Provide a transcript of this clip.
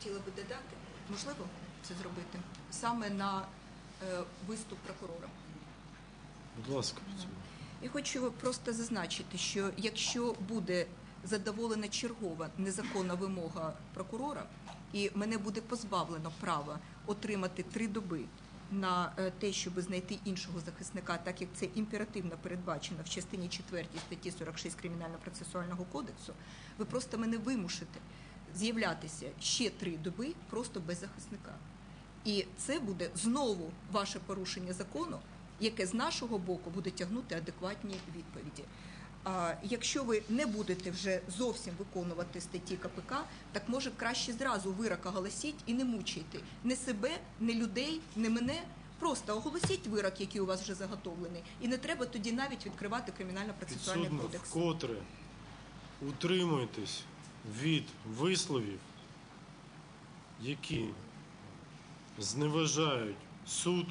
хотіла би додати, можливо це зробити саме на е, виступ прокурора. Будь ласка, Я хочу просто зазначити, що якщо буде задоволена чергова незаконна вимога прокурора, і мене буде позбавлено права отримати три доби на е, те, щоб знайти іншого захисника, так як це імперативно передбачено в частині 4 статті 46 Кримінально-процесуального кодексу, ви просто мене вимушите з'являтися ще три доби просто без захисника. І це буде знову ваше порушення закону, яке з нашого боку буде тягнути адекватні відповіді. А якщо ви не будете вже зовсім виконувати статті КПК, так може краще зразу вирок оголосіть і не мучайте не себе, не людей, не мене. Просто оголосіть вирок, який у вас вже заготовлений, і не треба тоді навіть відкривати кримінально-процесуальний підсудно кодекс. вкотре утримуйтесь від висловів, які зневажають суд,